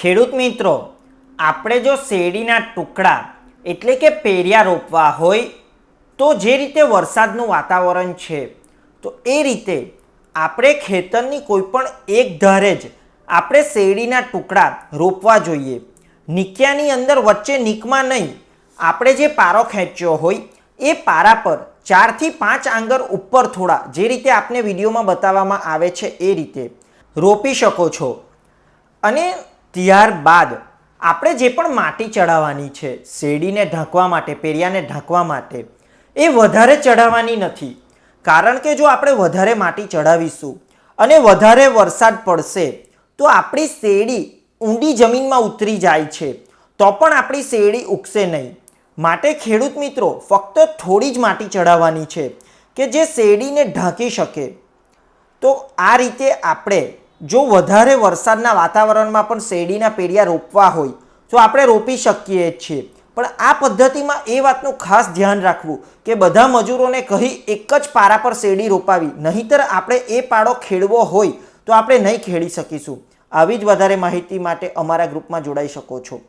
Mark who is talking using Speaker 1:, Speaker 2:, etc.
Speaker 1: ખેડૂત મિત્રો, આપણે જો શેરડીના ટુકડા એટલે કે પેરિયા રોપવા હોય, તો જે રીતે વરસાદનું વાતાવરણ છે, તો એ રીતે આપણે ખેતરની કોઈ પણ એક ધારે જ આપણે શેરડીના ટુકડા રોપવા જોઈએ. નિક્યાની અંદર વચ્ચે નિકમાં નહીં, આપણે જે પારો ખેંચ્યો હોય, એ પારા પર ચારથી પાંચ આંગર ઉપર થોડા, જે રીતે આપને વિડીયોમાં બતાવવામાં આવે છે એ રીતે રોપી શકો છો. અને ત્યારબાદ આપણે જે પણ માટી ચડાવવાની છે, શેરડીને ઢાંકવા માટે, પેરિયાને ઢાંકવા માટે, એ વધારે ચડાવવાની નથી. કારણ કે જો આપણે વધારે માટી ચડાવીશું અને વધારે વરસાદ પડશે, તો આપણી શેરડી ઊંડી જમીનમાં ઉતરી જાય છે, તો પણ આપણી શેરડી ઉગશે નહીં. માટે ખેડૂત મિત્રો, ફક્ત થોડી જ માટી ચડાવવાની છે કે જે શેરડીને ઢાંકી શકે. તો આ રીતે આપણે જો વધારે વરસાદના વાતાવરણમાં પણ શેરડીના પેડિયા રોપવા હોય, તો આપણે રોપી શકીએ જ છીએ. પણ આ પદ્ધતિમાં એ વાતનું ખાસ ધ્યાન રાખવું કે બધા મજૂરોને કહી એક જ પારા પર શેરડી રોપાવી, નહીંતર આપણે એ પાડો ખેડવો હોય તો આપણે નહીં ખેડી શકીશું. આવી જ વધારે માહિતી માટે અમારા ગ્રુપમાં જોડાઈ શકો છો.